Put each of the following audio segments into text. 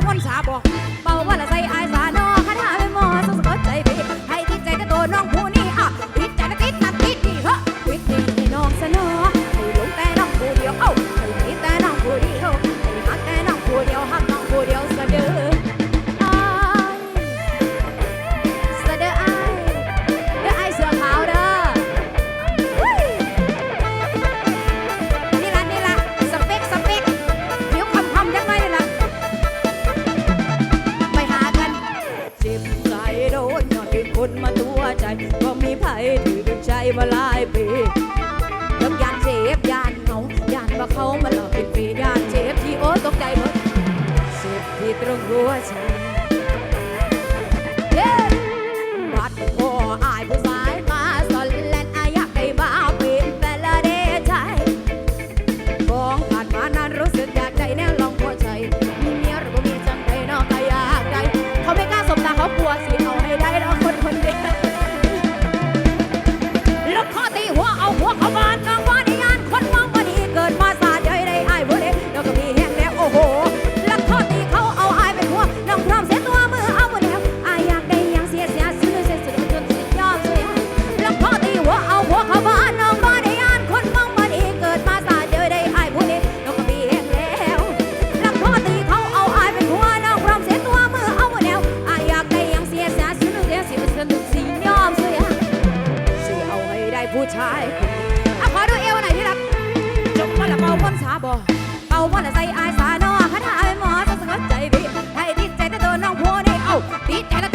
one tap. 国家 อ่ขอดูเอวหน่อยที่รักจบมาละเป่าพ่นสาบอเป่าพ่นละใส่อายสานอคาถาไอ้หมอจะสะกดใจดีให้ติดใจแต่ตัวน้องโพนี่เอ้าติดใจแล้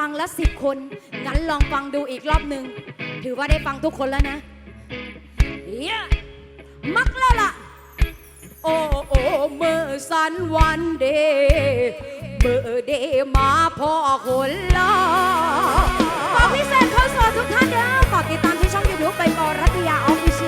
ฟังละสิบคน งั้นลองฟังดูอีกรอบหนึ่ง ถือว่าได้ฟังทุกคนแล้วนะเยมักแล้วล่ะ โอ้โอเมื่อสันวันเดเมื่อเดมาพ่อคนละขอพิเศษคอนเสิร์ตทุกท่านเด้อฝากติดตามที่ช่องยูทูบไปกอรัตยาออฟฟิเช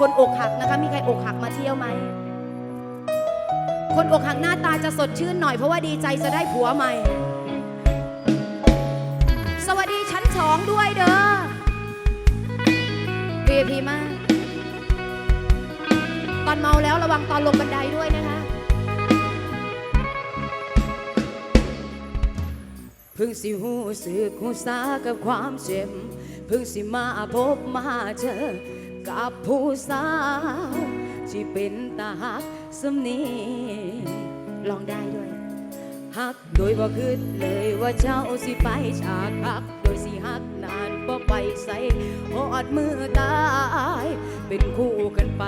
คนอกหักนะคะ มีใครอกหักมาเที่ยวไหม คนอกหักหน้าตาจะสดชื่นหน่อยเพราะว่าดีใจจะได้ผัวใหม่ สวัสดีชั้นสองด้วยเด้อ VIP มาก ตอนเมาแล้วระวังตอนลงบันไดด้วยนะคะ เพิ่งสิหูสึกหูสากับความเจ็บ เพิ่งสิมาพบมาเจอ กับผู้สาวที่เป็นตาหักสำนีลองได้ด้วยหักโดยบ่คิดเลยว่าเจ้าสิไปฉากหัก โดยสิหักนานบ่ไปใส่หอดมือตาย เป็นคู่กันไป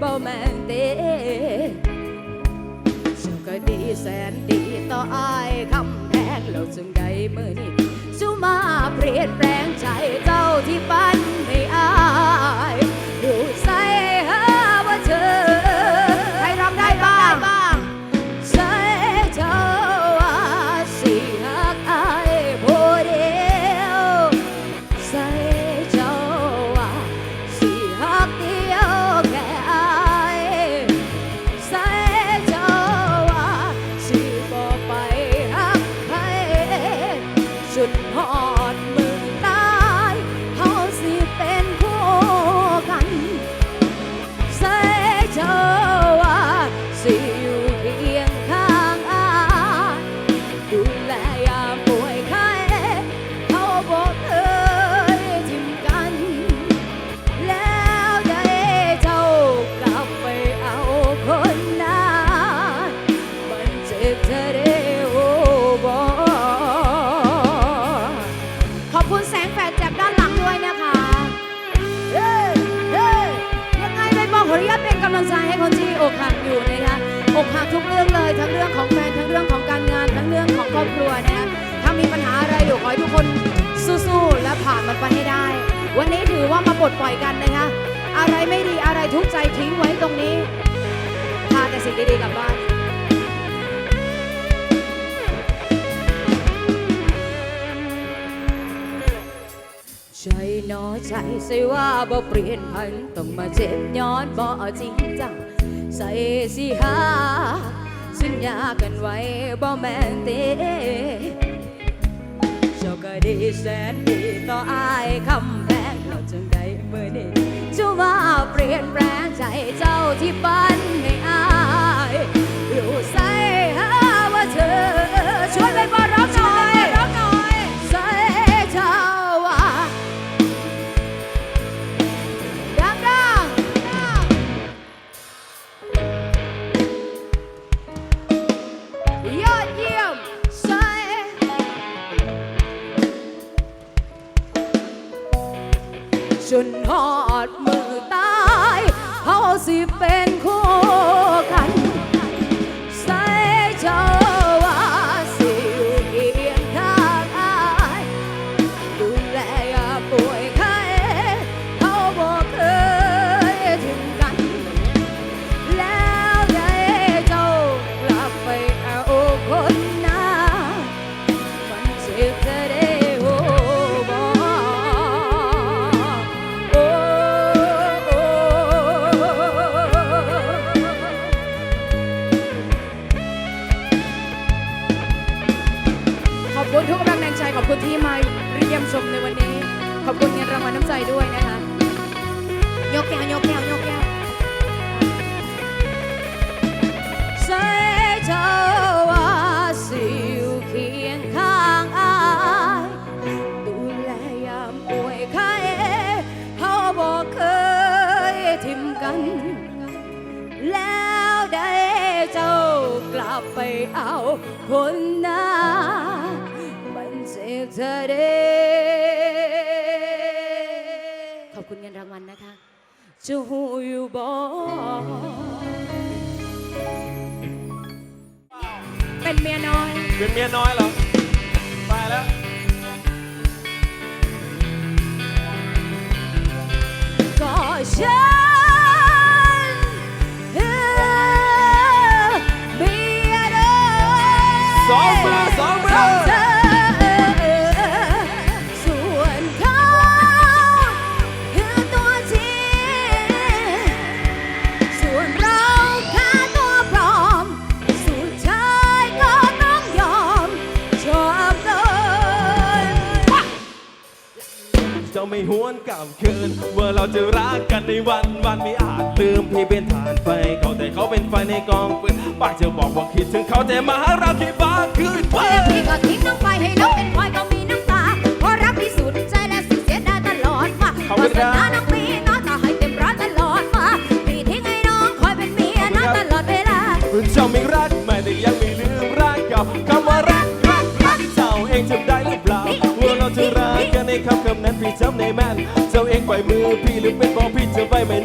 บ่แม่นเตเจ้าก็ดีแสนดีต่ออายคำแพงแล้วจึงได้มือนี้จูมาเปลี่ยนแปลงใจเจ้าที่ปั้นให้อาย ของแฟนทั้งเรื่องของการงานทั้งเรื่องของครอบครัวนะคะถ้ามีปัญหาอะไรอยู่ขอให้ทุกคนสู้ๆและผ่านมันไปให้ได้ วันนี้ถือว่ามาปลดปล่อยกันนะคะอะไรไม่ดีอะไรทุกใจทิ้งไว้ตรงนี้พาแต่สิ่งดีๆกลับบ้านใจน้อใจใส่ว่าบ่เปลี่ยนพันต้องมาเจ็บย้อนบ่จริงจังใส่สิหา สัญญากันไว้บ่แม่นเตเจ้าก็ดีแสนดีต่ออายคำแพงเราจึงได้เมื่อนี้เจ้ามาเปลี่ยนแปลงใจเจ้าที่ปั้นให้อายอยู่ใส่ ฉันบีเอสองมือสองมือส่วนเขาคือตัวจริงส่วนเราแค่ตัวปลอม สุดท้ายก็ต้องยอมชอบเลย เจ้าไม่หวนาคืน ว่าเราจะรักกันในวันวันไม่อาจลืมพี่เป็นฐานไฟเขาแต่เขาเป็นไฟในกองฟืนปากจะบอกว่าคิดถึงเขาแต่มาหาเราที่บ้านคืนไปแพี่ก็ทิ้งน้องไปให้น้อเป็นควายก็มีน้ำตาเพราะรักที่สุดใจและสิ้นเสียได้ตลอดมาขอบาคุณสครัาน้องมีน้องจะให้เต็มร้อยตลอดมาพี่ทิ้งให้น้องคอยเป็นเมียน้องตลอดเวลา เจ้ามี พี่หรือเป็นเพราพี่เธอไว้ไม่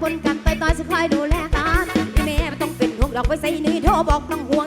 คนกันไปต่อยสิคอยดูแลกันอีแม่ไม่ต้องเป็นห่วงดอกไปใส่นี่โทรบอกน้องหัว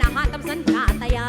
นาหาตำสัญชาตญา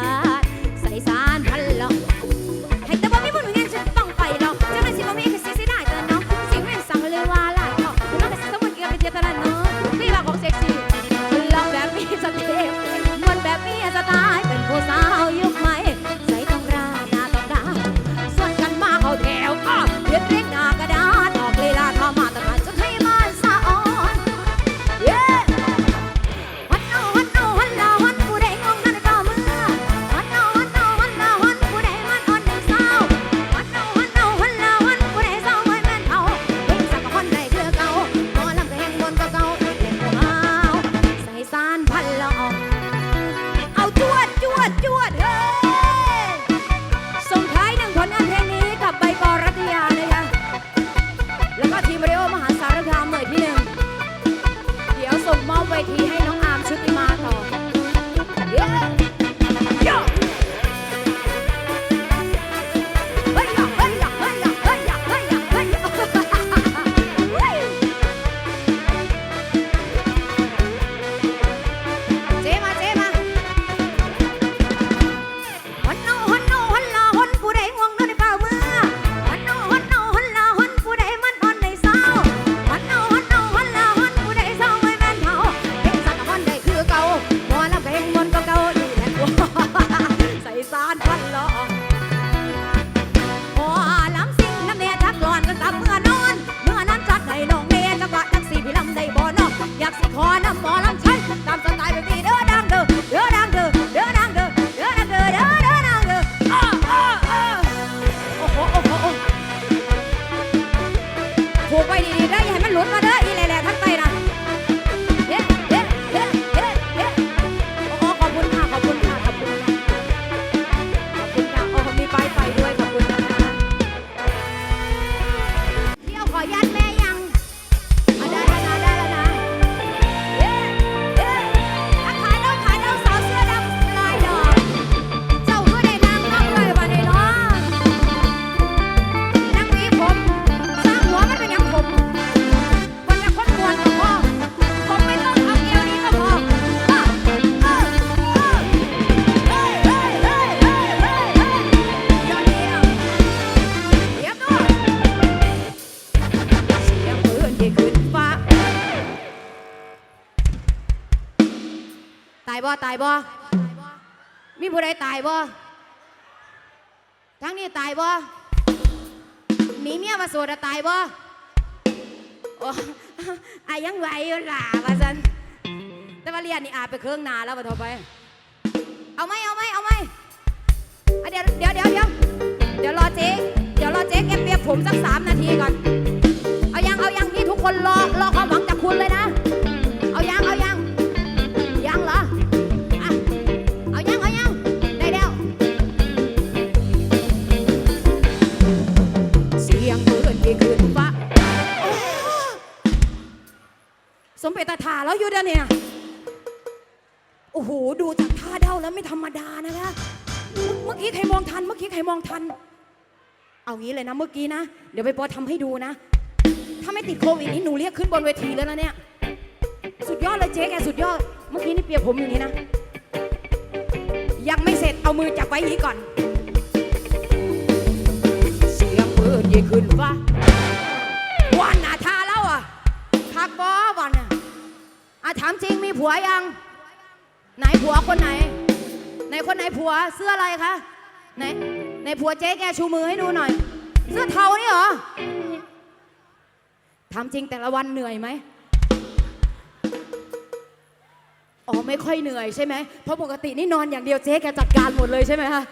ตายบ่ตายบ่มีผู้ใดตายบ่ทั้งนี้ตายบ่หนีเมียมาสวดตายบ่โอ้อายังไหวล่ะว่าสันแต่ว่าเรียนนี่อาไปเครื่องนาแล้วว่าทบไป เอาไหมเอาไหมเอาไหมเดี๋ยวเดี๋ยวเดี๋ยวเดี๋ยวเดี๋ยวรอเจ๊เดี๋ยวรอเจ๊แกเปียกผมสักสามนาทีก่อน เอายังเอายังนี่ทุกคนรอรอความหวัง มเป็นตาถาแล้วอยู่เด้อเนี่ย โอ้โห ดูจากท่าเด้าแล้วไม่ธรรมดานะคะ เมื่อกี้ใครมองทัน เมื่อกี้ใครมองทัน เอางี้เลยนะเมื่อกี้นะ เดี๋ยวไปปอทำให้ดูนะ ถ้าไม่ติดโควิดนี่หนูเรียกขึ้นบนเวทีแล้วนะเนี่ย สุดยอดเลยเจ๊แกสุดยอด เมื่อกี้นี่เปียกผมอย่างนี้นะ ยังไม่เสร็จเอามือจับไว้อย่างนี้ก่อน เสียงปืนยิงขึ้นฟ้าะถามจริงมีผัวยัง ไหนผัวคนไหน ไหนคนไหนผัวเสื้ออะไรคะไหนในผัวเจ๊แกชูมือให้ดูหน่อย เสื้อเทานี่เหรอถามจริงแต่ละวันเหนื่อยไหมอ๋อไม่ค่อยเหนื่อยใช่ไหมเพราะปกตินี่นอนอย่างเดียวเจ๊แกจัดการหมดเลยใช่ไหมคะ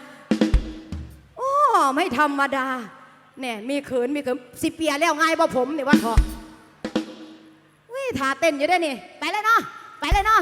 อ๋อไม่ธรรมดาเนี่ยมีเขินมีเขินสิเปียแล้วง่ายว่าผมเนี่ยว่าเถอะ ท่าเต้นอยู่ด้วยนี่ ไปเลยเนาะ ไปเลยเนาะ